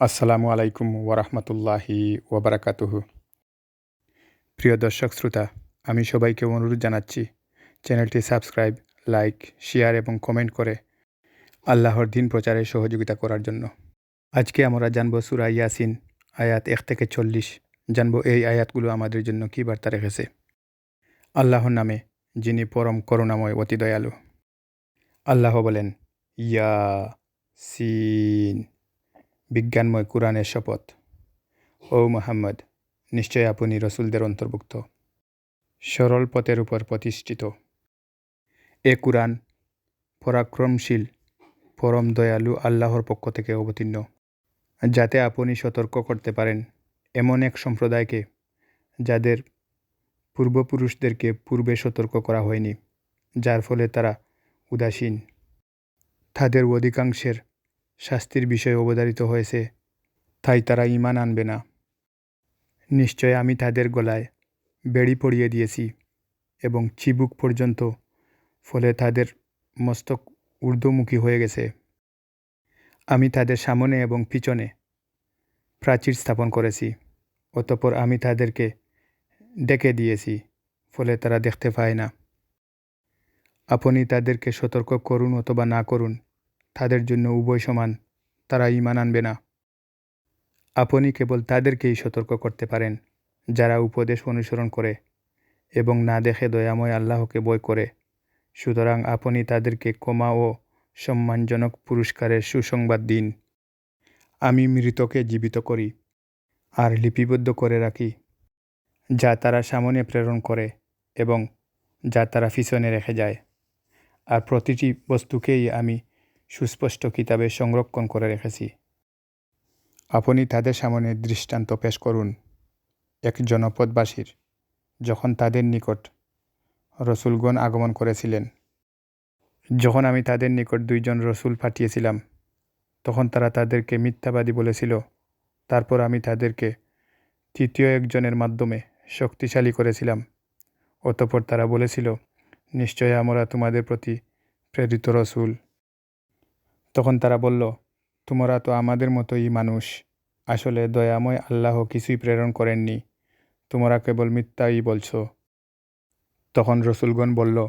আসসালামু আলাইকুম ওরহমতুল্লাহি ওবরাকাতুহু প্রিয় দর্শক, শ্রোতা, আমি সবাইকে অনুরোধ জানাচ্ছি চ্যানেলটি সাবস্ক্রাইব, লাইক, শেয়ার এবং কমেন্ট করে আল্লাহর দিন প্রচারে সহযোগিতা করার জন্য। আজকে আমরা জানব সুরা ইয়াসিন, আয়াত এক থেকে চল্লিশ। জানব এই আয়াতগুলো আমাদের জন্য কী বার্তা রেখেছে। আল্লাহর নামে, যিনি পরম করুণাময়, অতি দয়ালু। আল্লাহ বলেন, ইয়া সিন। বিজ্ঞানময় কোরআনের শপথ। ও মোহাম্মদ, নিশ্চয় আপনি রসুলদের অন্তর্ভুক্ত। সরল পথের উপর প্রতিষ্ঠিত। এ কোরআন পরাক্রমশীল, পরম দয়ালু আল্লাহর পক্ষ থেকে অবতীর্ণ। যাতে আপনি সতর্ক করতে পারেন এমন এক সম্প্রদায়কে যাদের পূর্বপুরুষদেরকে পূর্বে সতর্ক করা হয়নি, যার ফলে তারা উদাসীন। তাদের অধিকাংশের শাস্তির বিষয়ে অবধারিত হয়েছে, তাই তারা ইমান আনবে না। নিশ্চয় আমি তাদের গলায় বেড়ি পড়িয়ে দিয়েছি এবং চিবুক পর্যন্ত, ফলে তাদের মস্তক ঊর্ধ্বমুখী হয়ে গেছে। আমি তাদের সামনে এবং পিছনে প্রাচীর স্থাপন করেছি, অতপর আমি তাদেরকে ডেকে দিয়েছি, ফলে তারা দেখতে পায় না। আপনি তাদেরকে সতর্ক করুন অথবা না করুন তাদের জন্য উভয় সমান তারা ইমান আনবে না। আপনি কেবল তাদেরকেই সতর্ক করতে পারেন, যারা উপদেশ অনুসরণ করে এবং না দেখে দয়াময় আল্লাহকে বয় করে। সুতরাং আপনি তাদেরকে ক্ষমা ও সম্মানজনক পুরস্কারের সুসংবাদ দিন। আমি মৃতকে জীবিত করি আর লিপিবদ্ধ করে রাখি, যা তারা সামনে প্রেরণ করে এবং যা তারা পিছনে রেখে যায়। আর প্রতিটি বস্তুকেই আমি সুস্পষ্ট কিতাবে সংরক্ষণ করে রেখেছি। আপনি তাদের সামনে দৃষ্টান্ত পেশ করুন, এক জনপদবাসীর, যখন তাদের নিকট রসুলগণ আগমন করেছিলেন। যখন আমি তাদের নিকট দুইজন রসুল পাঠিয়েছিলাম, তখন তারা তাদেরকে মিথ্যাবাদী বলেছিল। তারপর আমি তাদেরকে তৃতীয় একজনের মাধ্যমে শক্তিশালী করেছিলাম। অতপর তারা বলেছিল নিশ্চয় আমরা তোমাদের প্রতি প্রেরিত রসুল। তখন তারা বলল, তোমরা তো আমাদের মতোই মানুষ। আসলে দয়াময় আল্লাহ কিছুই প্রেরণ করেননি। তোমরা কেবল মিথ্যাই বলছ। তখন রসুলগণ বলল,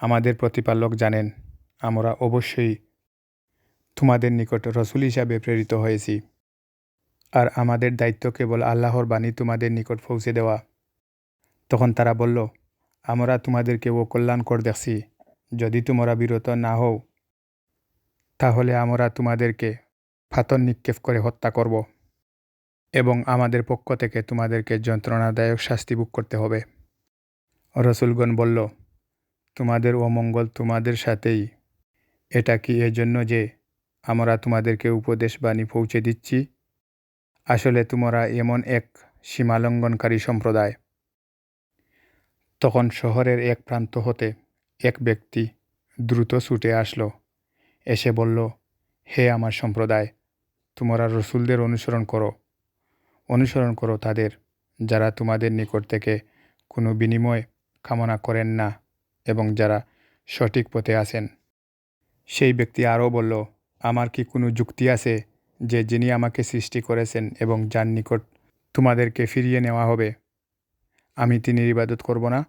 আমাদের প্রতিপালক জানেন, আমরা অবশ্যই তোমাদের নিকট রসুল হিসাবে প্রেরিত হয়েছি। আর আমাদের দায়িত্ব কেবল আল্লাহর বাণী তোমাদের নিকট পৌঁছে দেওয়া। তখন তারা বলল, আমরা তোমাদেরকে ও কল্যাণকর দেখছি। যদি তোমরা বিরত না হও তাহলে আমরা তোমাদেরকে ফাতন নিক্ষেপ করে হত্যা করব এবং আমাদের পক্ষ থেকে তোমাদেরকে যন্ত্রণাদায়ক শাস্তি ভোগ করতে হবে। রসুলগণ বলল, তোমাদের অমঙ্গল তোমাদের সাথেই। এটা কি এজন্য যে আমরা তোমাদেরকে উপদেশ বাণী পৌঁছে দিচ্ছি? আসলে তোমরা এমন এক সীমালঙ্ঘনকারী সম্প্রদায়। তখন শহরের এক প্রান্ত হতে এক ব্যক্তি দ্রুত ছুটে আসলো। এসে বলল, হে আমার সম্প্রদায়, তোমরা রসুলদের অনুসরণ করো। অনুসরণ করো তাদের, যারা তোমাদের নিকট থেকে কোনো বিনিময় কামনা করেন না এবং যারা সঠিক পথে আছেন। সেই ব্যক্তি আরও বলল, আমার কি কোনো যুক্তি আছে যে যিনি আমাকে সৃষ্টি করেছেন এবং যার নিকট তোমাদেরকে ফিরিয়ে নেওয়া হবে? আমি তিনির ইবাদত করব না?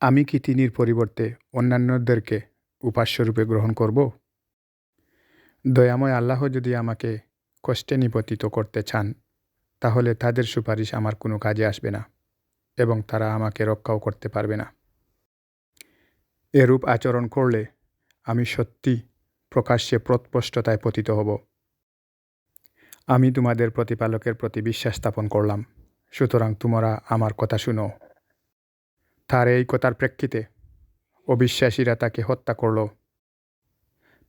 আমি কি তিনির পরিবর্তে অন্যান্যদেরকে উপাস্যরূপে গ্রহণ করব? দয়াময় আল্লাহ যদি আমাকে কষ্টে নিপতিত করতে চান, তাহলে তাদের সুপারিশ আমার কোনো কাজে আসবে না এবং তারা আমাকে রক্ষাও করতে পারবে না। এরূপ আচরণ করলে আমি সত্যি প্রকাশ্যে প্রৎপষ্টতায় পতিত হব। আমি তোমাদের প্রতিপালকের প্রতি বিশ্বাস স্থাপন করলাম, সুতরাং তোমরা আমার কথা শুনো। তার এই কথার প্রেক্ষিতে অবিশ্বাসীরা তাকে হত্যা করল।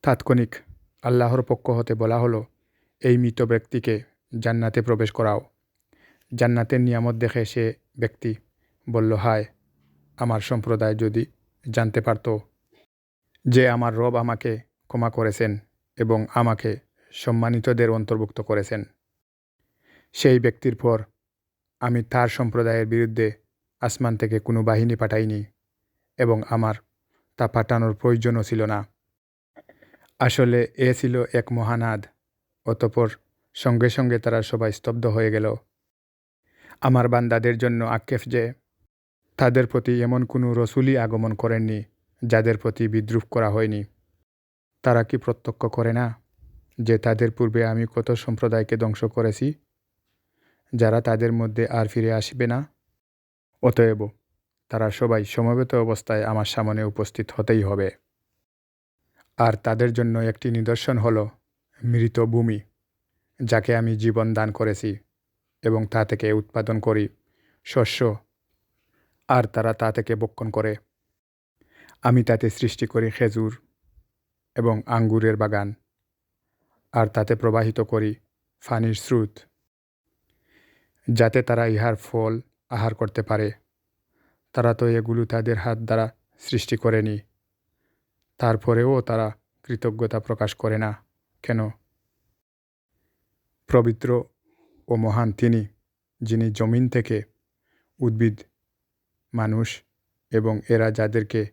তাৎক্ষণিক আল্লাহর পক্ষ হতে বলা হলো, এই মৃত ব্যক্তিকে জান্নাতে প্রবেশ করাও। জান্নাতের নিয়ামত দেখে সে ব্যক্তি বলল, হায়, আমার সম্প্রদায় যদি জানতে পারত যে আমার রব আমাকে ক্ষমা করেছেন এবং আমাকে সম্মানিতদের অন্তর্ভুক্ত করেছেন, সেই ব্যক্তির পর আমি তার সম্প্রদায়ের বিরুদ্ধে আসমান থেকে কোনো বাহিনী পাঠাইনি। এবং আমার, তা পাঠানোর প্রয়োজনও ছিল না। আসলে এ ছিল এক মহানাদ অতপর সঙ্গে সঙ্গে তারা সবাই স্তব্ধ হয়ে গেল। আমার বান্দাদের জন্য আক্ষেপ যে, তাদের প্রতি এমন কোনো রসুলই আগমন করেননি, যাদের প্রতি বিদ্রুপ করা হয়নি। তারা কি প্রত্যক্ষ করে না যে তাদের পূর্বে আমি কত সম্প্রদায়কে ধ্বংস করেছি, যারা তাদের মধ্যে আর ফিরে আসবে না? অতএব তারা সবাই সমবেত অবস্থায় আমার সামনে উপস্থিত হতেই হবে। আর তাদের জন্য একটি নিদর্শন হলো মৃত ভূমি, যাকে আমি জীবন দান করেছি এবং তা থেকে উৎপাদন করি শস্য, আর তারা তা থেকে বক্ষণ করে। আমি তাতে সৃষ্টি করি খেজুর এবং আঙ্গুরের বাগান, আর তাতে প্রবাহিত করি ফানির স্রোত, যাতে তারা ইহার ফল আহার করতে পারে। তারা তো এগুলো তাদের হাত দ্বারা সৃষ্টি করেনি। তারপরেও তারা কৃতজ্ঞতা প্রকাশ করে না। কেন? পবিত্র ও মহান তিনি, যিনি জমিন থেকে উদ্ভিদ, মানুষ এবং এরা যাদেরকে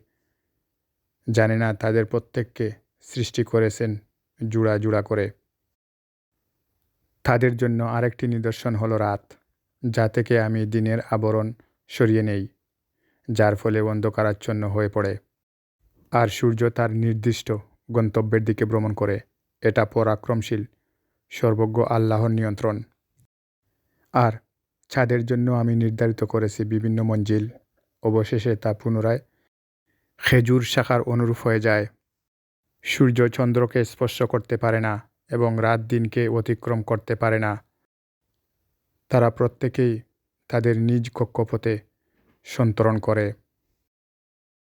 জানে না, তাদের প্রত্যেককে সৃষ্টি করেছেন জুড়া জুড়া করে। তাদের জন্য আরেকটি নিদর্শন হলো রাত, যা থেকে আমি দিনের আবরণ সরিয়ে নেই। যার ফলে অন্ধকারাচ্ছন্ন হয়ে পড়ে। আর সূর্য তার নির্দিষ্ট গন্তব্যের দিকে ভ্রমণ করে। এটা পরাক্রমশীল, সর্বজ্ঞ আল্লাহর নিয়ন্ত্রণ। আর ছাদের জন্য আমি নির্ধারিত করেছি বিভিন্ন মঞ্জিল। অবশেষে তা পুনরায় খেজুর শাখার অনুরূপ হয়ে যায়। সূর্য চন্দ্রকে স্পর্শ করতে পারে না এবং রাত দিনকে অতিক্রম করতে পারে না। তারা প্রত্যেকেই তাদের নিজ কক্ষপথে সন্তরণ করে।